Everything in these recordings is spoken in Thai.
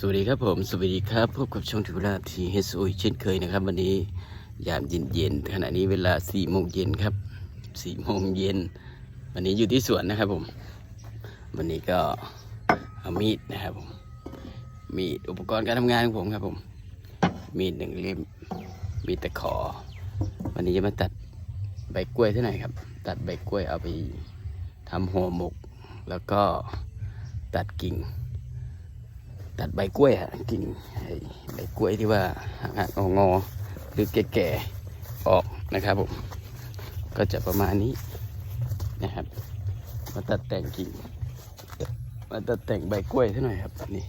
สวัสดีครับผม สวัสดีครับพบกับช่องทิวราทีเฮสโอเช่นเคยนะครับ วันนี้ยามเย็นเย็นๆขณะนี้เวลาสี่โมงเย็นครับสี่โมงเย็นวันนี้อยู่ที่สวนนะครับผม วันนี้ก็เอามีดนะครับผมมีดอุปกรณ์การทำงานของผมครับผม มีดหนึ่งเล่มมีดตะขอ วันนี้จะมาตัดใบกล้วยเท่าไหร่ครับ ตัดใบกล้วยเอาไปทำห่อหมก แล้วก็ตัดกิ่ง ตัดใบกล้วยฮะกิ่งใบกล้วยที่ว่าหักงอหรือแก่ๆออกนะครับผมก็จะประมาณนี้นะครับ มาตัดแต่งกิ่งมาตัดแต่งใบกล้วยเท่าหน่อยครับนี่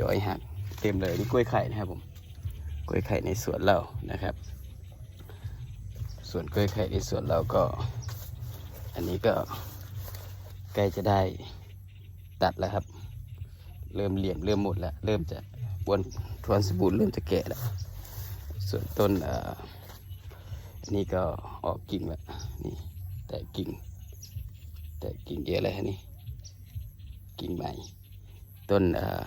ย้อยหักเต็มเลยนี่กล้วยไข่นะครับผมกล้วยไข่ในสวนเรานะครับ ส่วนกล้วยไข่ในสวนเราก็ อันนี้ก็ใกล้จะได้ตัดแล้วครับ เริ่มเหลี่ยมเริ่มหมดแล้ว เริ่มจะบวนทวนสบูรณ์เริ่มจะแก่แล้ว ส่วนต้นอ่ออันนี้ก็ออกกิ่งแล้วนี่แต่กิ่ง แต่กิ่งเยอะเลยนี่ กิ่งใหม่ ต้นอ่อ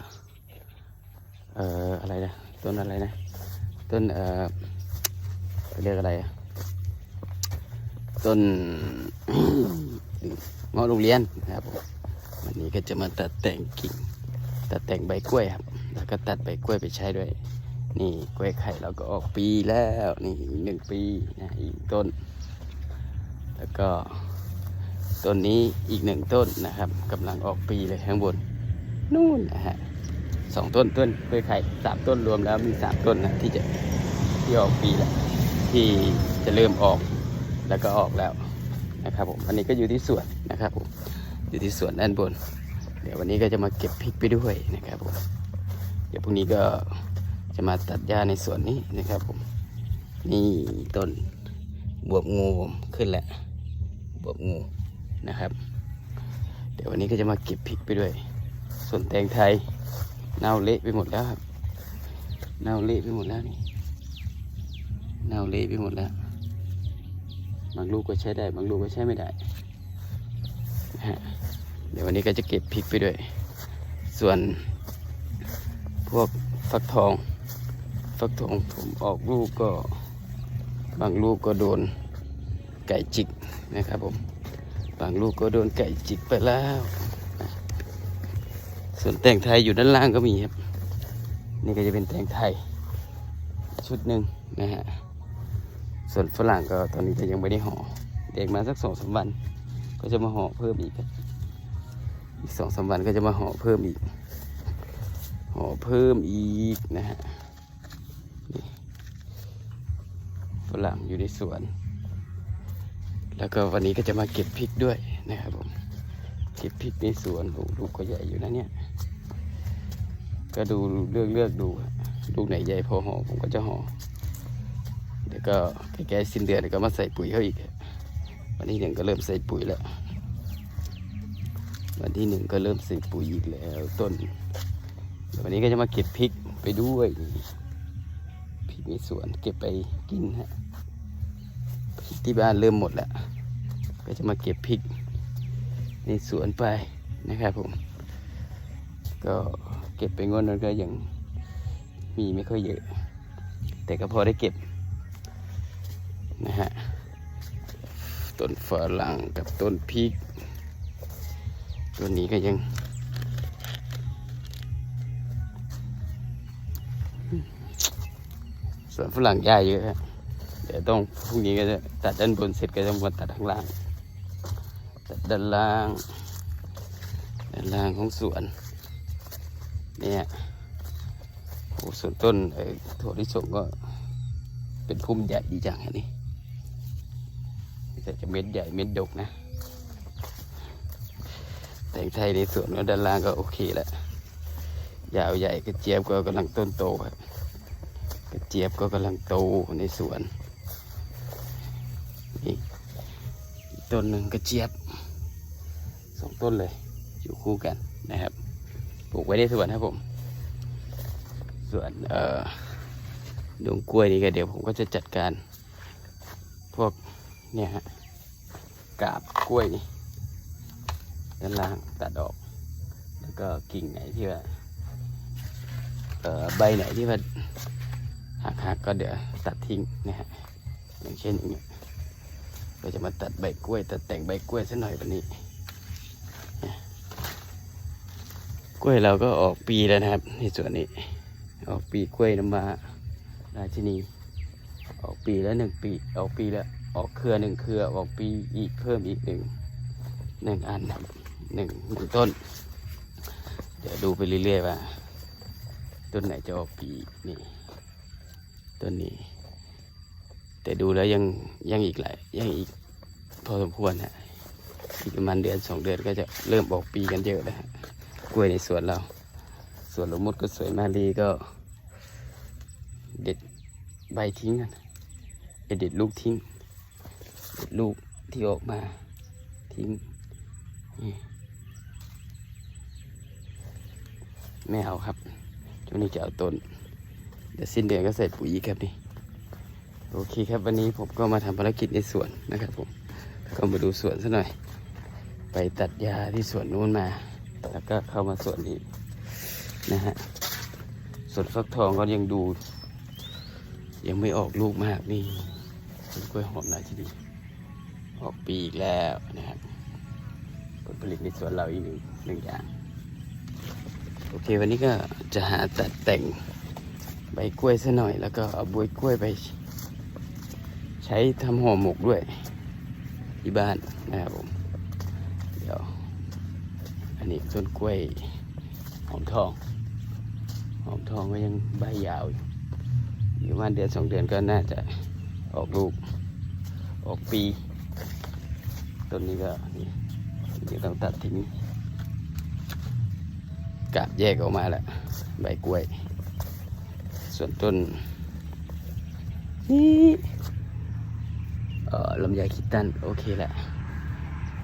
เอ่ออะไรนะต้นอะไรนะ ต้นเอ่อเรียกอะไรอะต้นเงาะโรงเรียนนะครับผมวันนี้ก็จะมาตัดแต่งกิ่ง ตัดแต่งใบกล้วยครับ แล้วก็ตัดใบกล้วยไปใช้ด้วย นี่กล้วยไข่เราก็ออกปีแล้วนี่หนึ่งปีนะอีกต้น แล้วก็ต้นนี้อีกหนึ่งต้นนะครับกำลังออกปีเลยข้างบน นู่นนะฮะสองต้นต้นกล้วยไข่สามต้นรวมแล้วมีสามต้นนะที่จะที่ออกปีแล้วที่จะเริ่มออกแล้วก็ออกแล้วนะครับผมอันนี้ก็อยู่ที่สวนนะครับผมอยู่ที่สวนด้านบน เดี๋ยววันนี้ก็จะมาเก็บพริกไปด้วยนะครับผมเดี๋ยวพรุ่งนี้ก็จะมาตัดหญ้าในสวนนี้นะครับผม นี่ต้นบวบงูผมขึ้นแล้วบวบงูนะครับ เดี๋ยววันนี้ก็จะมาเก็บพริกไปด้วย ส่วนแตงไทยเน่าเละไปหมดแล้วครับเน่าเละไปหมดแล้วนี่เน่าเละไปหมดแล้ว บางลูกก็ใช้ได้ บางลูกก็ใช้ไม่ได้นะฮะ เดี๋ยววันนี้ก็จะเก็บพริกไปด้วย ส่วนพวกฟักทอง ฟักทองผมออกลูกก็บางลูกก็โดนไก่จิกนะครับผม บางลูกก็โดนไก่จิกไปแล้ว ส่วนแตงไทยอยู่ด้านล่างก็มีครับ นี่ก็จะเป็นแตงไทย ชุดหนึ่งนะฮะ ส่วนฝรั่งก็ตอนนี้ก็ยังไม่ได้ห่อ เด็กมาสักสองสามวัน ก็จะมาห่อเพิ่มอีกครับ อีกสองสามวันก็จะมาห่อเพิ่มอีก ห่อเพิ่มอีกนะฮะนี่ฝรั่งอยู่ในสวน แล้วก็วันนี้ก็จะมาเก็บพริกด้วยนะครับผม เก็บพริกในสวนลูกก็ใหญ่อยู่นะเนี่ย ก็ดูเลือกเลือกดูลูกไหนใหญ่พอห่อผมก็จะห่อเดี๋ยวก็ใกล้ๆสิ้นเดือนเดี๋ยวก็มาใส่ปุ๋ยเขาอีก วันที่หนึ่งก็เริ่มใส่ปุ๋ยแล้ว วันที่หนึ่งก็เริ่มใส่ปุ๋ยอีกแล้วต้นววันนี้ก็จะมาเก็บพริกไปด้วยพริกในสวนเก็บไปกินฮะพริกที่บ้านเริ่มหมดแล้ว ก็จะมาเก็บพริกในสวนไปนะครับผม ก็เก็บไปงวดนั้นก็ยังมีไม่ค่อยเยอะ แต่ก็พอได้เก็บนะฮะต้นฝรั่งกับต้นพริก ตัวนี้ก็ยังส่วนฝรั่งหญ้าเยอะเดี๋ยวต้องพรุ่งนี้ก็จะตัดด้านบนเสร็จก็ต้องมาตัดข้างล่าง ตัดด้านล่าง ด้านล่างของสวน เนี่ยโอ้ส่วนต้นไอ้ถั่วลิสงก็เป็นพุ่มใหญ่ดีจังอันนี้แต่จะเม็ดใหญ่เม็ดดกนะ แต่งไทยในสวนด้านล่างก็โอเคแหละยาวใหญ่กระเจี๊ยบก็กำลังต้นโตครับกระเจี๊ยบก็กำลังโตในสวนนี่ต้นหนึ่งกระเจี๊ยบสองต้นเลยอยู่คู่กันนะครับปลูกไว้ในสวนครับผมส่วนเอ่อดงกล้วยนี่ก็เดี๋ยวผมก็จะจัดการ พวกเนี่ยฮะกาบกล้วยนี่ ด้านล่างตัดออก แล้วก็กิ่งไหนที่ว่าเอ่อใบไหนที่มันหักๆก็เดี๋ยวตัดทิ้งนะฮะอย่างเช่นอย่างเงี้ยก็จะมาตัดใบกล้วยตัดแต่งใบกล้วยสักหน่อยวันนี้ กล้วยเราก็ออกปีแล้วนะครับในส่วนนี้ออกปีกล้วยน้ำมาราชินีออกปีแล้วหนึ่งปีออกปีแล้วออกเครือหนึ่งเครือออกปีอีกเพิ่มอีกหนึ่งหนึ่งอันครับ หนึ่งหนึ่งต้น เดี๋ยวดูไปเรื่อยๆว่า ต้นไหนจะออกปีนี่ต้นนี้ แต่ดูแล้วยังยังอีกหลายยังอีกพอสมควรฮะอีกประมาณเดือนสองเดือนก็จะเริ่มออกปีกันเยอะแล้วฮะกล้วยในสวนเราสวนลมุดก็สวยมาลีก็เด็ดใบทิ้งกันเด็ดลูกทิ้งเด็ดลูกที่ออกมาทิ้งนี่ ไม่เอาครับช่วงนี้จะเอาต้น เดี๋ยวสิ้นเดือนก็ใส่ปุ๋ยครับนี่ โอเคครับวันนี้ผมก็มาทำภารกิจในสวนนะครับผมก็มาดูสวนซะหน่อย ไปตัดหญ้าที่สวนนู้นมา แล้วก็เข้ามาสวนนี้นะฮะสวนฟักทองก็ยังดู ยังไม่ออกลูกมากนี่ต้นกล้วยหอมนาที่ดีออกปีอีกแล้วนะครับผลผลิตในสวนเราอีกหนึ่งหนึ่งอย่าง โอเค วันนี้ก็จะหาตัดแต่งใบกล้วยซะหน่อย แล้วก็เอาบวยกล้วยไป ใช้ทำห่อหมกด้วย ที่บ้านนะครับผม เดี๋ยว อันนี้ต้นกล้วยหอมทอง หอมทองก็ยังใบยาวอยู่อยู่ประมาณเดือนสองเดือนก็น่าจะออกลูก ออกปี ต้นนี้ก็นี่นี่ต้องตัดทิ้ง กาบแยกออกมาแล้วใบกล้วย ส่วนต้นนี่เอ่อลำไยคิดตันโอเคแหละ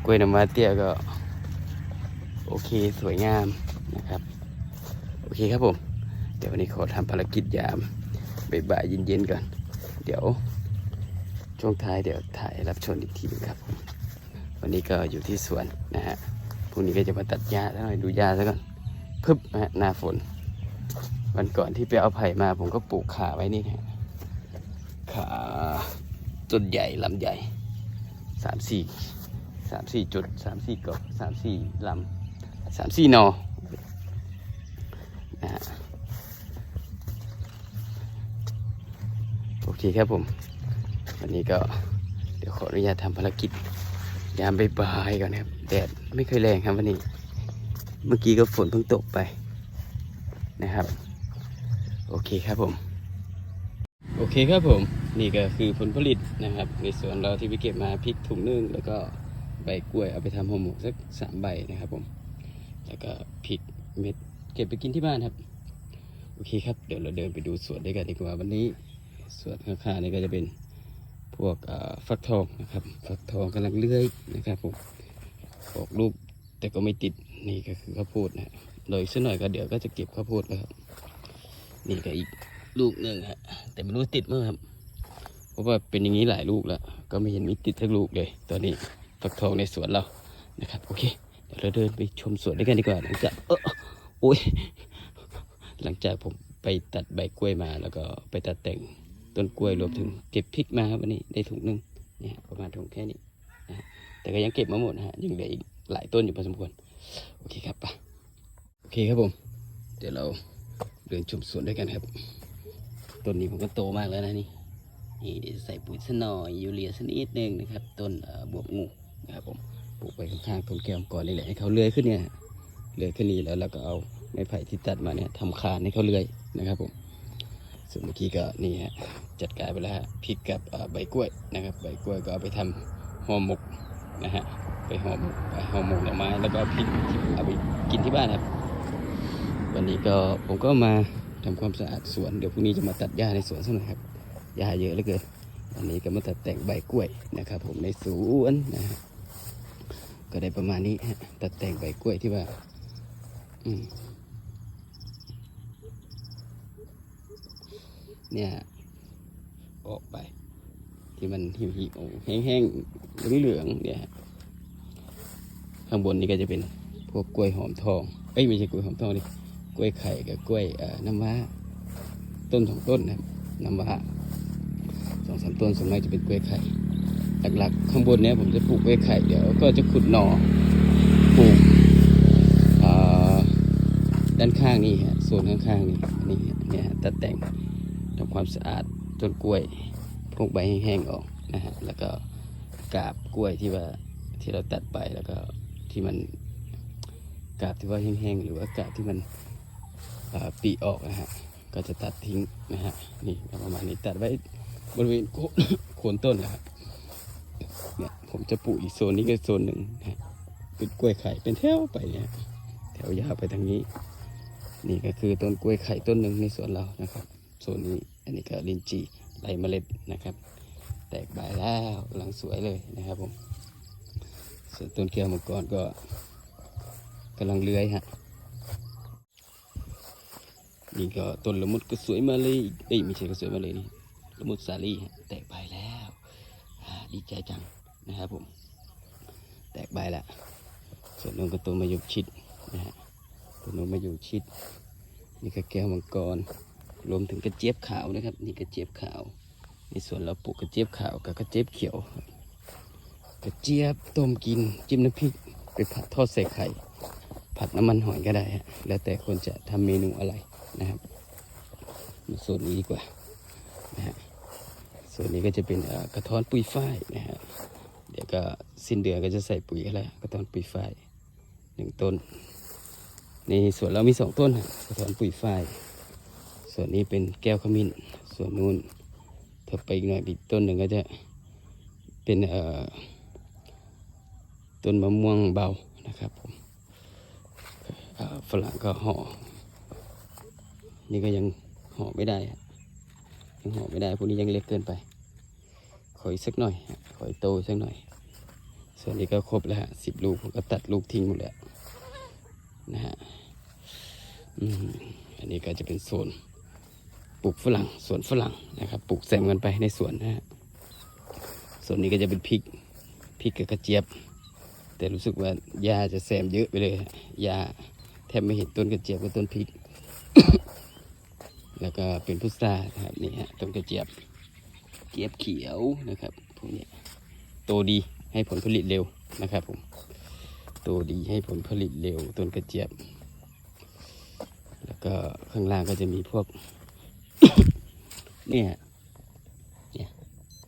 กล้วยน้ำว้าเตี้ยก็ โอเคสวยงามนะครับ โอเคครับผม เดี๋ยววันนี้ขอทำภารกิจยามบ่ายเย็นๆก่อน เดี๋ยว ช่วงท้ายเดี๋ยวถ่ายรับชมอีกทีนึงครับผมวันนี้ก็อยู่ที่สวนนะฮะพรุ่งนี้ก็จะมาตัดหญ้าแล้วหน่อยดูหญ้าซะก่อน พึบนะฮะหน้าฝน วันก่อนที่ไปเอาไผ่มาผมก็ปลูกขาไว้นี่ฮะขาต้นใหญ่ลำใหญ่สามสี่สามสี่จุดสามสี่กบสามสี่ลำสามสี่นอนะฮะโอเคครับผม วันนี้ก็เดี๋ยวขออนุญาตทำภารกิจยามบ่ายๆก่อนนะครับ แดดไม่เคยแรงครับวันนี้ เมื่อกี้ก็ฝนเพิ่งตกไปนะครับ โอเคครับผม โอเคครับผม นี่ก็คือผลผลิตนะครับ ในสวนเราที่ไปเก็บมาพริกถุงนึงแล้วก็ใบกล้วยเอาไปทำห่อหมกสักสามใบนะครับผม แล้วก็พริกเม็ดเก็บไปกินที่บ้านครับ โอเคครับ เดี๋ยวเราเดินไปดูสวนด้วยกันดีกว่าวันนี้ สวนข้างๆนี่ก็จะเป็นพวกเอ่อฟักทองนะครับ ฟักทองกำลังเลื้อยนะครับผมออกลูกแต่ก็ไม่ติด นี่ก็คือข้าวโพดนะฮะโดยสักหน่อยก็เดี๋ยวก็จะเก็บข้าวโพดแล้วครับ นี่ก็อีกลูกหนึ่งฮะ แต่ไม่รู้ติดเมื่อครับ เพราะว่าเป็นอย่างนี้หลายลูกแล้ว ก็ไม่เห็นมีติดสักลูกเลย ตอนนี้ฟักทองในสวนเรา นะครับ โอเค เดี๋ยวเราเดินไปชมสวนด้วยกันดีกว่า หลังจากเออโอ้ย หลังจากผมไปตัดใบกล้วยมา แล้วก็ไปตัดแต่งต้นกล้วยรวมถึงเก็บพริกมาครับวันนี้ได้ถุงหนึ่งเนี่ยประมาณถุงแค่นี้นะฮะแต่ก็ยังเก็บมาหมดนะฮะ ยังเหลืออีกหลายต้นอยู่พอสมควร โอเคครับไปโอเคครับผม เดี๋ยวเราเดินชมสวนด้วยกันครับ ต้นนี้ผมก็โตมากแล้วนะนี่นี่เดี๋ยวใส่ปุ๋ยสักหน่อยยูเรียสักนิดนึงนะครับ ต้นบวบงูนะครับผมปลูกไว้ข้างๆต้นแก้มก่อนนี่แหละให้เขาเลื้อยขึ้นเนี่ยเลื้อยขึ้นนี่แล้วเราก็เอาไม้ไผ่ที่ตัดมาเนี่ยทำคานให้เขาเลื้อยนะครับผมส่วนเมื่อกี้ก็นี่ฮะจัดการไปแล้วฮะพริกกับใบกล้วยนะครับ ใบกล้วยก็เอาไปทำห่อหมกนะฮะ ไปห่อหมกไปห่อหมกหน่อไม้แล้วก็พริกที่เอาไปกินที่บ้านครับ วันนี้ก็ผมก็มาทำความสะอาดสวนเดี๋ยวพรุ่งนี้จะมาตัดหญ้าในสวนสักหน่อยครับหญ้าเยอะเหลือเกินวันนี้ก็มาตัดแต่งใบกล้วยนะครับ ผมในสวนนะฮะก็ได้ประมาณนี้ฮะตัดแต่งใบกล้วยที่ว่า อืมเนี่ยออกไป ที่มันหิวหิวแห้งๆเหลืองๆเนี่ย ข้างบนนี่ก็จะเป็นพวกกล้วยหอมทอง เอ้ยไม่ใช่กล้วยหอมทองดิกล้วยไข่กับกล้วยน้ำว้าต้นสองต้นนะครับน้ำว้าสองสามต้นส่วนมากจะเป็นกล้วยไข่ หลักๆ ข้างบนเนี้ยผมจะปลูกกล้วยไข่เดี๋ยวก็จะขุดหน่อปลูกด้านข้างนี่ฮะโซนข้างๆนี่นี่เนี่ยตัดแต่งทำความสะอาดต้นกล้วยพวกใบแห้งๆออกนะฮะแล้วก็กาบกล้วยที่ว่าที่เราตัดไปแล้วก็ ที่มันกาบที่ว่าแห้งๆหรือว่ากาบที่มันปีออกนะฮะก็จะตัดทิ้งนะฮะนี่ประมาณนี้ตัดไว้บริเวณโคนต้นนะครับเนี่ยผมจะปลูกอีกโซนนี้ก็โซนหนึ่งนะฮะเป็นกล้วยไข่เป็นแถวไปเนี่ยแถวยาวไปทางนี้ นี่ก็คือต้นกล้วยไข่ต้นหนึ่งในสวนเรานะครับโซนนี้อันนี้ก็ลินจีไรเมล็ดนะครับ แตกใบแล้วกำลังสวยเลยนะครับผม ส่วนต้นแก้วมังกรก็กำลังเลื้อยฮะนี่ก็ต้นละมุดก็สวยมาเลยเอ้ยไม่ใช่ก็สวยมาเลยนี่ละมุดสาลี่แตกใบแล้วดีใจจังนะครับผม แตกใบแล้วส่วนนู้นก็ตัวมายกชิดนะฮะตัวนู้นมายกชิด นี่ก็แก้วมังกรรวมถึงกระเจี๊ยบขาวนะครับ นี่กระเจี๊ยบขาวในส่วนเราปลูกกระเจี๊ยบขาวกับกระเจี๊ยบเขียว กระเจี๊ยบต้มกินจิ้มน้ำพริก ไปผัดทอดใส่ไข่ ผัดน้ำมันหอยก็ได้ฮะแล้วแต่คนจะทำเมนูอะไรนะครับมาส่วนนี้ดีกว่านะฮะส่วนนี้ก็จะเป็นกระท้อนปุ๋ยฝ้ายนะฮะเดี๋ยวก็สิ้นเดือนก็จะใส่ปุ๋ยกันแล้วกระท้อนปุ๋ยฝ้ายหนึ่งต้นในส่วนเรามีสองต้นกระท้อนปุ๋ยฝ้ายส่วนนี้เป็นแก้วขมิ้น ส่วนนู้นถ้าไปอีกหน่อยอีกต้นหนึ่งก็จะเป็นเอ่อ ต้นมะม่วงเบานะครับผมฝรั่งก็ห่อ นี่ก็ยังห่อไม่ได้ยังห่อไม่ได้พวกนี้ยังเล็กเกินไป ขออีกสักหน่อย ขออีกโตสักหน่อย ส่วนนี้ก็ครบแล้วฮะสิบลูกผมก็ตัดลูกทิ้งหมดแล้วนะฮะอันนี้ก็จะเป็นโซนปลูกฝรั่งสวนฝรั่งนะครับปลูกแซมกันไปในสวนนะฮะส่วนนี้ก็จะเป็นพริกพริกกับกระเจี๊ยบ แต่รู้สึกว่าหญ้าจะแซมเยอะไปเลยหญ้าแทบไม่เห็นต้นกระเจี๊ยบกับต้นพริก แล้วก็เป็นพุทราครับนี่ฮะต้นกระเจี๊ยบเจี๊ยบเขียวนะครับพวกนี้โตดีให้ผลผลิตเร็วนะครับผมโตดีให้ผลผลิตเร็วต้นกระเจี๊ยบ แล้วก็ข้างล่างก็จะมีพวกเนี่ยเนี่ย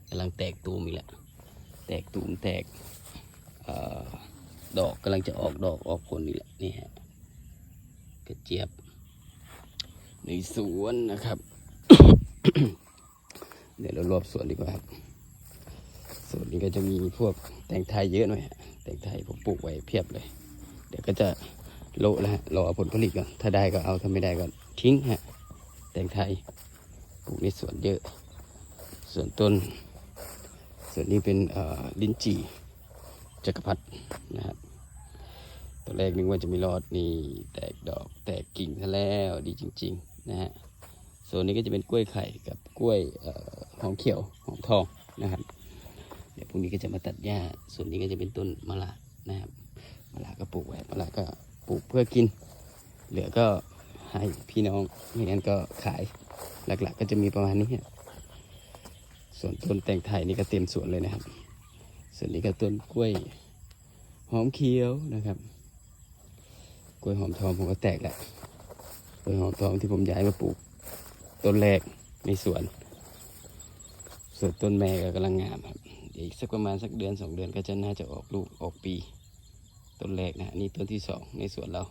กำลังแตกตูมอีกแล้วแตกตูมแตก ดอกกำลังจะออกดอกออกผลนี่แหละนี่ฮะกระเจี๊ยบ ในสวนนะครับ เดี๋ยวเรารอบสวนดีกว่าครับสวนนี้ก็จะมีพวกแตงไทยเยอะหน่อยฮะแตงไทยผมปลูกไว้เพียบเลย เดี๋ยวก็จะโละแล้วฮะรอเอาผลผลิตก่อนถ้าได้ก็เอาถ้าไม่ได้ก็ทิ้งฮะแตงไทยปลูกในสวนเยอะ ส่วนต้น ส่วนนี้เป็นลิ้นจี่ จักรพรรดินะครับตอนแรกนึกว่าจะไม่รอดนี่แตกดอกแตกกิ่งซะแล้วดีจริง ๆ นะฮะส่วนนี้ก็จะเป็นกล้วยไข่กับกล้วยออหอมเขียวหอมทองนะครับ เดี๋ยวพรุ่งนี้ก็จะมาตัดหญ้าส่วนนี้ก็จะเป็นต้นมะละนะครับมะละก็ปลูกไว้มะละก็ปลูกเพื่อกิน เหลือก็ให้พี่น้องไม่งั้นก็ขายหลักๆก็จะมีประมาณนี้ ส่วนต้นแตงไทยนี่ก็เต็มสวนเลยนะครับ ส่วนนี้ก็ต้นกล้วยหอมเขียวนะครับ กล้วยหอมทองผมก็แตกแล้วกล้วยหอมทองที่ผมย้ายมาปลูก ต้นแรกในสวน ส่วนต้นแม่ก็กำลังงามครับเดี๋ยวอีกสักประมาณสักเดือนสองเดือนก็จะน่าจะออกลูกออกปี ต้นแรกนะนี่ต้นที่สองในสวนเรา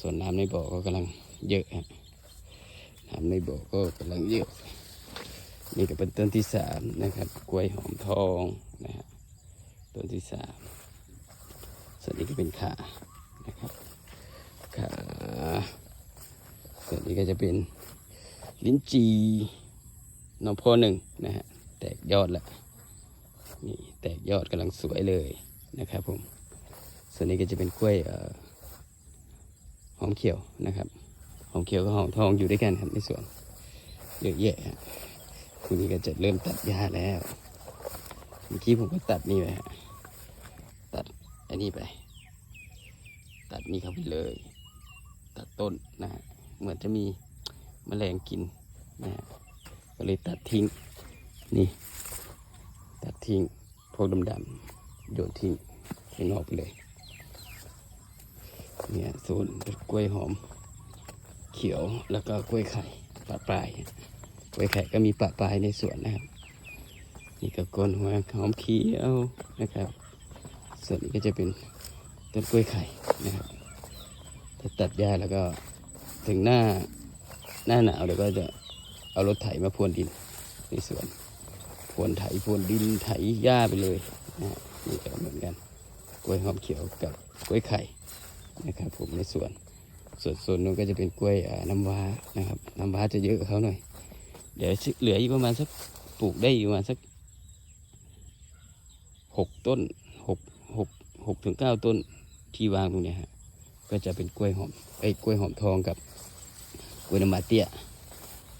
ส่วนน้ำในบ่อก็กำลังเยอะฮะน้ำในบ่อก็กำลังเยอะนี่ก็เป็นต้นที่สามนะครับ กล้วยหอมทองนะฮะ ต้นที่สามส่วนนี้ก็เป็นขานะครับขาส่วนนี้ก็จะเป็นลิ้นจีนอพอหนึ่งนะฮะแตกยอดแล้วนี่แตกยอดกำลังสวยเลยนะครับผมส่วนนี้ก็จะเป็นกล้วยหอมเขียวนะครับหอมเขียวกับหอมทองอยู่ด้วยกันครับในสวนเยอะแยะคุณนี้ก็จะเริ่มตัดหญ้าแล้วเมื่อกี้ผมก็ตัดนี่ไปฮะ อันนี้ไป ตัดนี่เข้าไปเลย ตัดต้นนะ เหมือนจะมีแมลงกินนะก็เลยตัดทิ้ง นี่ ตัดทิ้งพวกดำๆโยนทิ้งข้างนอกไปเลย เนี่ยโซนกล้วยหอม เขียวแล้วก็กล้วยไข่ปลาปลายกล้วยไข่ก็มีปลาปลายในสวนนะครับ นี่ก็ก้นหัวหอมเขียวนะครับ ส่วนนี้ก็จะเป็นต้นกล้วยไข่นะครับถ้าตัดหญ้าแล้วก็ถึงหน้าหน้าหนาวเดี๋ยวก็จะเอารถไถมาพรวนดินในสวนพรวนไถพรวนดินไถหญ้าไปเลยนะฮะนี่ก็เหมือนกันกล้วยหอมเขียวกับกล้วยไข่นะครับผมในสวนส่วนส่วนนู้นก็จะเป็นกล้วยน้ำว้านะครับน้ำว้าจะเยอะกว่าเขาหน่อย เดี๋ยวเหลืออีกประมาณสักปลูกได้อีกประมาณสักหกต้น หกถึงเก้าต้นที่วางตรงนี้ฮะก็จะเป็นกล้วยหอมไอ้กล้วยหอมทองกับกล้วยน้ำมาเตี้ย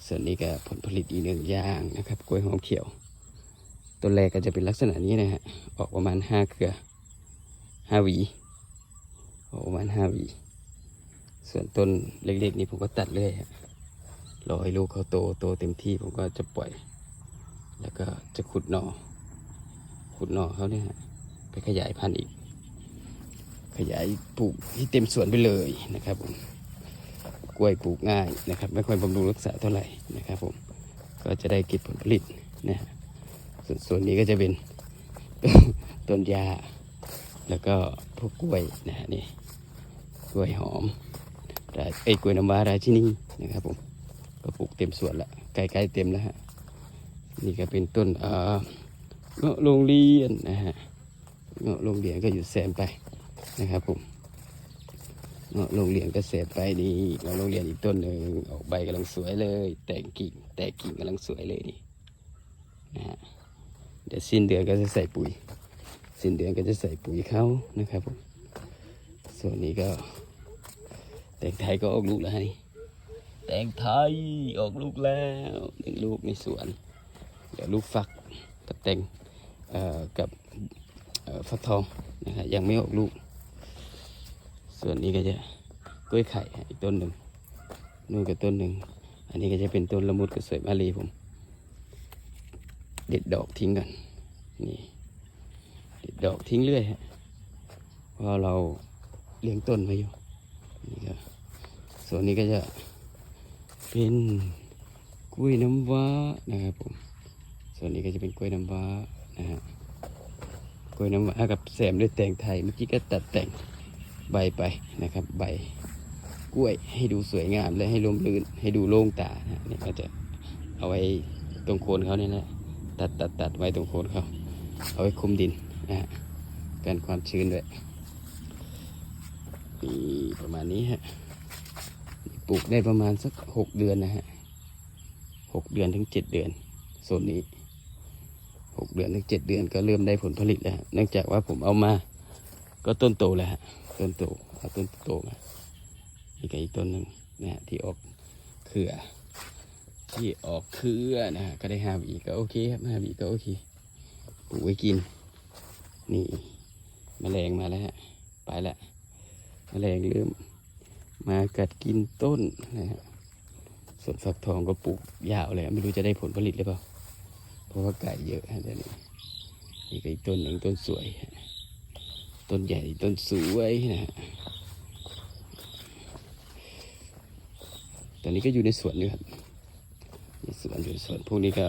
ส่วนนี้ก็ผลผลิตอีกหนึ่งอย่างนะครับ กล้วยหอมเขียว ต้นแรกก็จะเป็นลักษณะนี้นะฮะออกประมาณห้าเครือห้าหวีออกประมาณห้าหวีส่วนต้นเล็กๆนี่ผมก็ตัดเลยฮะรอให้ลูกเขาโตโตเต็มที่ผมก็จะปล่อย แล้วก็จะขุดหน่อขุดหน่อเขาเนี่ยไปขยายพันธุ์อีก ขยายปลูกที่เต็มสวนไปเลยนะครับผมกล้วยปลูกง่ายนะครับ ไม่ค่อยบำรุงรักษาเท่าไหร่นะครับผมก็จะได้เก็บผลผลิตนะฮะส่วนส่วนนี้ก็จะเป็นต้นยา แล้วก็พวกกล้วยนะฮะนี่กล้วยหอมรไอ้กล้วยน้ำว้าราชินีนะครับผมก็ปลูกเต็มสวนละใกล้ๆเต็มแล้วฮะนี่ก็เป็นต้นเอ่อเงาะโรงเรียนนะฮะเงาะโรงเรียนก็อยู่แซมไป นะครับผมเงาะโรงเรียนก็แซมไปนี่เงาะโรงเรียนอีกต้นหนึ่งออกใบกำลังสวยเลย แต่งกิ่ง แต่กิ่งกำลังสวยเลยนี่นะฮะเดี๋ยวสิ้นเดือนก็จะใส่ปุ๋ย สิ้นเดือนก็จะใส่ปุ๋ยเขานะครับผมส่วนนี้ก็ แตงไทยก็ออกลูกแล้วฮะนี่แตงไทยออกลูกแล้วหนึ่งลูกในสวนเดี๋ยวลูกฟักกับแตงกับฟักทองนะฮะยังไม่ออกลูก ส่วนนี้ก็จะกล้วยไข่อีกต้นหนึ่งนู่นก็ต้นหนึ่ง อันนี้ก็จะเป็นต้นละมุดกับสวยมาลีผม เด็ดดอกทิ้งกันนี่เด็ดดอกทิ้งเรื่อยฮะเพราะเราเลี้ยงต้นไว้อยู่นี่ก็ส่วนนี้ก็จะเป็นกล้วยน้ำว้านะครับผม ส่วนนี้ก็จะเป็นกล้วยน้ำว้านะฮะกล้วยน้ำว้ากับแซมด้วยแตงไทยเมื่อกี้ก็ตัดแต่ง ใบไปนะครับ ใบกล้วยให้ดูสวยงามและให้ลมลื่นให้ดูโล่งตานะนี่ก็จะเอาไว้ตรงโคนเขาเนี่ยแหละตัดตัดตัดไว้ตรงโคนเขาเอาไว้คุมดินนะฮะกันความชื้นด้วยนี่ประมาณนี้ฮะปลูกได้ประมาณสักหกเดือนนะฮะหกเดือนถึงเจ็ดเดือนโซนนี้หกเดือนถึงเจ็ดเดือนก็เริ่มได้ผลผลิตแล้ว เนื่องจากว่าผมเอามาก็ต้นโตแล้วฮะต้นโตเอาต้นโตมาอีกอีกต้นหนึ่งนะฮะที่ออกเครือ ที่ออกเครือนะฮะก็ได้ห้าวีก็โอเคครับห้าวีก็โอเคปลูกไว้กิน นี่มแมลงมาแล้วฮะไปแล้วแมลงเริ่มมากัดกินต้นนะฮะส่วนฝักทองก็ปลูกยาวเลยไม่รู้จะได้ผลผลิตหรือเปล่าเพราะว่าไก่เยอะฮะเดี๋ยวนี้นี่ก็อีกต้นหนึ่งต้นสวยฮะ ต้นใหญ่ต้นสวยนะฮะตอนนี้ก็อยู่ในสวนอยู่ครับในสวนอยู่ในสวนพวกนี้ก็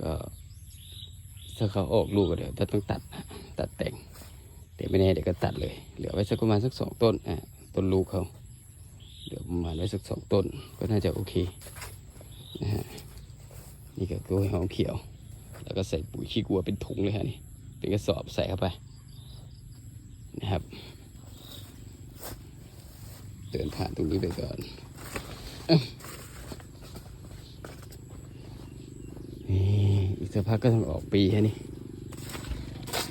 ก็ถ้าเขาออกลูกก็เดี๋ยวจะต้องตัดฮะตัดแต่งแต่ไม่แน่เดี๋ยวก็ตัดเลย เหลือไว้สักประมาณสักสองต้นอะต้นลูกเขาเหลือประมาณไว้สักสองต้น ก็น่าจะโอเคนะฮะนี่ก็กล้วยหอมเขียว แล้วก็ใส่ปุ๋ยขี้กัวเป็นถุงเลยฮะนี่เป็นกระสอบใส่เข้าไป นะครับ เดินผ่านตรงนี้ไปก่อนอีกสักพักก็ต้องออกปีฮะนี่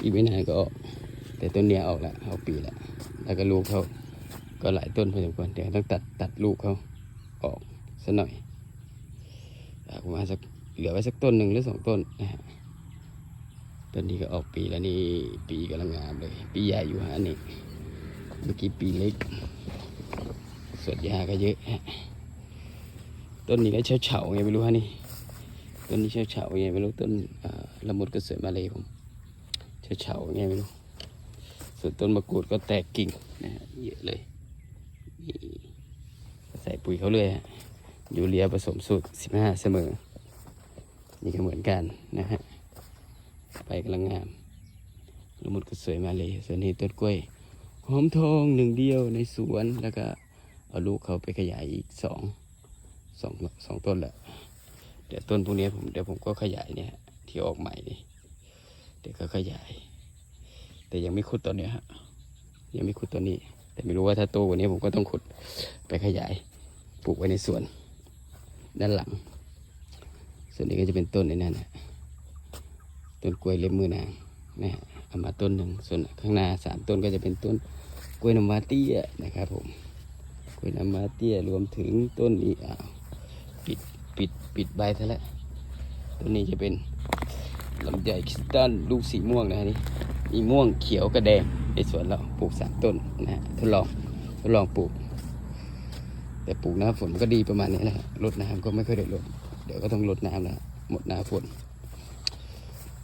อีกไม่นานก็ออกแต่ต้นเนี้ยออกแล้วเอาปีแล้วแล้วก็ลูกเขาก็หลายต้นพอสมควรเดี๋ยวต้องตัดตัดลูกเขาออกสักหน่อยประมาณสักเหลือไว้สักต้นหนึ่งหรือสองต้นนะฮะ ต้นนี้ก็ออกปีแล้วนี่ปีกำลังงามเลย ปีใหญ่อยู่ฮะนี่เมื่อกี้ปีเล็กสวนยาก็เยอะฮะต้นนี้ก็เฉาเฉาไงไม่รู้ฮะนี่ต้นนี้เฉาเฉาไงไม่รู้ต้นละมุดกระสวยมาเลยผมเฉาเฉาไงไม่รู้ส่วนต้นมะกรูดก็แตกกิ่งนะฮะเยอะเลยใส่ปุ๋ยเขาเลยฮะยูเรียผสมสูตรสิบห้าเสมอ นี่ก็เหมือนกันนะฮะ ใบกำลังงามละมุดก็สวยมาเลย ส่วนนี้ต้นกล้วยหอมทองหนึ่งเดียวในสวนแล้วก็เอาลูกเขาไปขยายอีกสองสองสองต้นแหละเดี๋ยวต้นพวกนี้ผมเดี๋ยวผมก็ขยายเนี่ย ที่ออกใหม่นี่เดี๋ยวก็ขยาย แต่ยังไม่ขุดตอนเนี้ยฮะยังไม่ขุดตอนนี้ แต่ไม่รู้ว่าถ้าโตกว่านี้ผมก็ต้องขุดไปขยายปลูกไว้ในสวน ด้านหลัง ส่วนนี้ก็จะเป็นต้นในนั้นนะ ต้นกล้วยเล็บมือนางนะฮะเอามาต้นหนึ่งส่วนข้างหน้าสามต้นก็จะเป็นต้นกล้วยน้ำว้าเตี้ยนะครับผมกล้วยน้ำว้าเตี้ยรวมถึงต้นนี้อ้าวปิดปิดปิดใบซะแล้วต้นนี้จะเป็นลำไยคริสตัลลูกสีม่วงนะฮะนี่มีม่วงเขียวกับแดงในสวนเราปลูกสามต้นนะฮะทดลองทดลองปลูก แต่ปลูกหน้าฝนก็ดีประมาณนี้แหละฮะรดน้ำก็ไม่ค่อยได้รดเดี๋ยวก็ต้องรดน้ำแล้วหมดหน้าฝน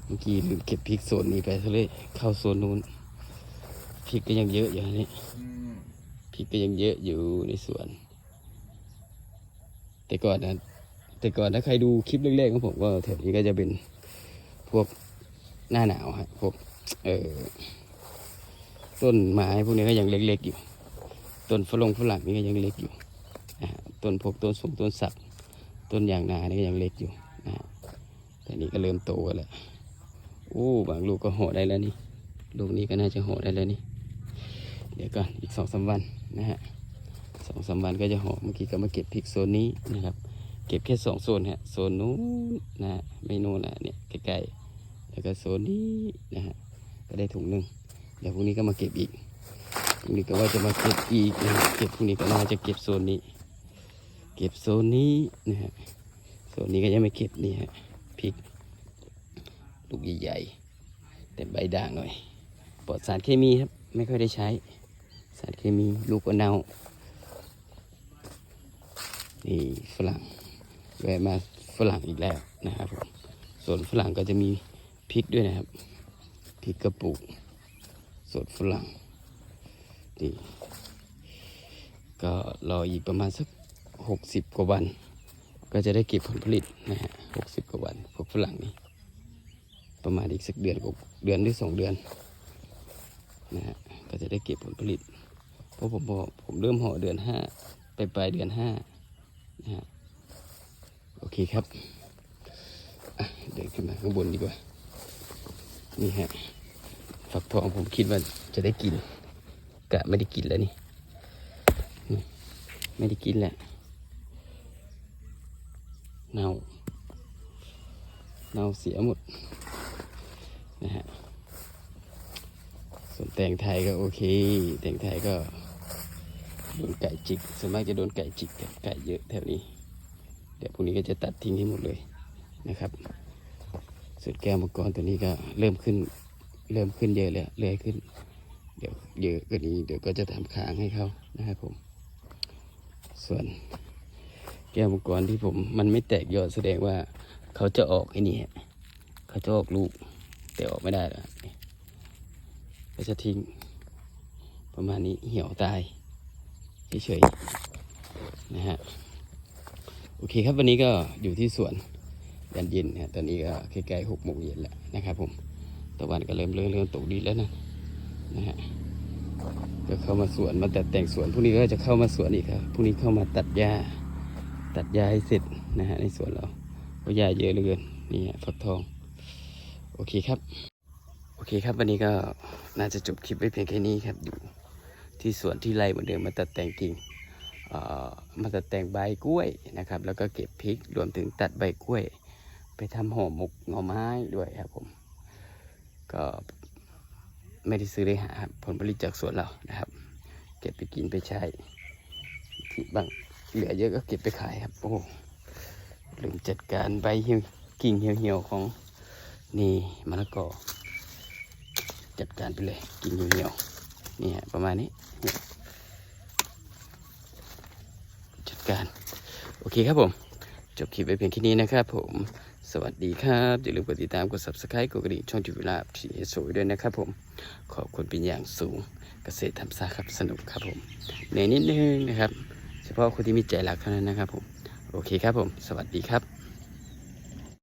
เมื่อกี้ลืมเก็บพริกโซนนี้ไปซะเลยเข้าโซนนู้นพริกก็ยังเยอะอยู่นี่พริกก็ยังเยอะอยู่ในสวน แต่ก่อนนะแต่ก่อนถ้าใครดูคลิปแรกๆของผมก็แถวนี้ก็จะเป็นพวกหน้าหนาวฮะพวกเอ่อต้นไม้พวกนี้ก็ยังเล็กๆอยู่ ต้นฝรั่งฝรั่งนี่ก็ยังเล็กอยู่นะต้นพวกต้นสูงต้นสักต้นยางนานี่ก็ยังเล็กอยู่นะแต่นี่ก็เริ่มโตแล้ว อ้บางลูกก็ห่อได้แล้วนี่ ลูกนี้ก็น่าจะห่อได้แล้วนี่ เดี๋ยวก่อนอีกสองสามวันนะฮะสองสามวันก็จะห่อเมื่อกี้ก็มาเก็บพริกโซนนี้นะครับ เก็บแค่สองโซนฮะ โซนนู้นนะฮะไม่นู้นนะเนี่ยใกล้ๆแล้วก็โซนนี้นะฮะ ก็ได้ถุงหนึ่งเดี๋ยวพรุ่งนี้ก็มาเก็บอีกพรุ่งนี้ก็ว่าจะมาเก็บอีกนะฮะเก็บพรุ่งนี้ก็น่าจะเก็บโซนนี้ เก็บโซนนี้นะฮะ โซนนี้ก็ยังไม่เก็บนี่ฮะพริก ลูกใหญ่ๆแต่ใบด่างหน่อยปลอดสารเคมีครับ ไม่ค่อยได้ใช้ สารเคมีลูกก็เน่านี่ฝรั่งแวะมาฝรั่งอีกแล้วนะครับผมส่วนฝรั่งก็จะมีพริกด้วยนะครับพริกกระปุกสดฝรั่งนี่ก็รออีกประมาณสักหกสิบกว่าวัน ก็จะได้เก็บผลผลิตนะฮะหกสิบกว่าวันพวกฝรั่งนี่ ประมาณอีกสักเดือนกว่าเดือนหรือสองเดือนนะฮะก็จะได้เก็บผลผลิต เพราะผมบอกผมเริ่มห่อเดือนห้าไปปลายเดือนห้านะฮะโอเคครับเดินขึ้นมาข้างบนดีกว่า นี่ฮะฝักทองผมคิดว่าจะได้กิน กะไม่ได้กินแล้วนี่นี่ไม่ได้กินแหละเน่าเน่าเสียหมด นะฮะส่วนแตงไทยก็โอเค แตงไทยก็โดนไก่จิกส่วนมากจะโดนไก่จิกไก่เยอะแถวนี้ เดี๋ยวพรุ่งนี้ก็จะตัดทิ้งให้หมดเลยนะครับส่วนแก้วมังกรตัวนี้ก็เริ่มขึ้น เริ่มขึ้นเยอะแล้วเรื่อยขึ้น เดี๋ยวเยอะกว่านี้เดี๋ยวก็จะทำค้างให้เขานะครับผม ส่วนแก้วมังกรที่ผมมันไม่แตกยอดแสดงว่าเขาจะออกไอ้นี่เขาจะออกลูก แต่ออกไม่ได้แล้วก็จะทิ้ง ประมาณนี้เหี่ยวตายเฉยๆนะฮะโอเคครับวันนี้ก็อยู่ที่สวนยันเย็นนะฮะตอนนี้ก็ใกล้ๆหกโมงเย็นแล้วนะครับผมตะวันก็เริ่มเริ่มเริ่มตกดินแล้วนะนะฮะก็เข้ามาสวนมาแตัดแต่งสวนพรุ่งนี้ก็จะเข้ามาสวนอีกครับพรุ่งนี้เข้ามาตัดหญ้า ตัดหญ้าให้เสร็จนะฮะในสวนเราเพราะหญ้าเยอะเหลือเกินนี่ฮะฟักทอง โอเคครับ โอเคครับ วันนี้ก็น่าจะจบคลิปไว้เพียงแค่นี้ครับ อยู่ที่สวนที่ไร่เหมือนเดิมมาตัดแต่งกิ่งมาตัดแต่งใบกล้วยนะครับ แล้วก็เก็บพริกรวมถึงตัดใบกล้วย ไปทำห่อหมกหน่อไม้ด้วยครับผม ก็ไม่ได้ซื้อเลยหาครับผลผลิตจากสวนเรานะครับ เก็บไปกินไปใช้ที่บางเหลือเยอะก็เก็บไปขายครับ โอ้ลืมจัดการใบเหี่ยวกิ่งเหี่ยวๆของ นี่มะละกอจัดการไปเลย กินเหี่ยวๆนี่ฮะประมาณนี้เนี่ยการ โอเคครับผม จบคลิปไว้เพียงแค่นี้นะครับผม สวัสดีครับ อย่าลืมกดติดตาม กด subscribe กดกระดิ่งช่องจิวิลาพีเอสด้วยนะครับผม ขอบคุณเป็นอย่างสูง เกษตรทำซาครับสนุกครับผมเหนื่อยนิดนึงนะครับ เฉพาะคนที่มีใจรักเท่านั้นนะครับผม โอเคครับผม สวัสดีครับ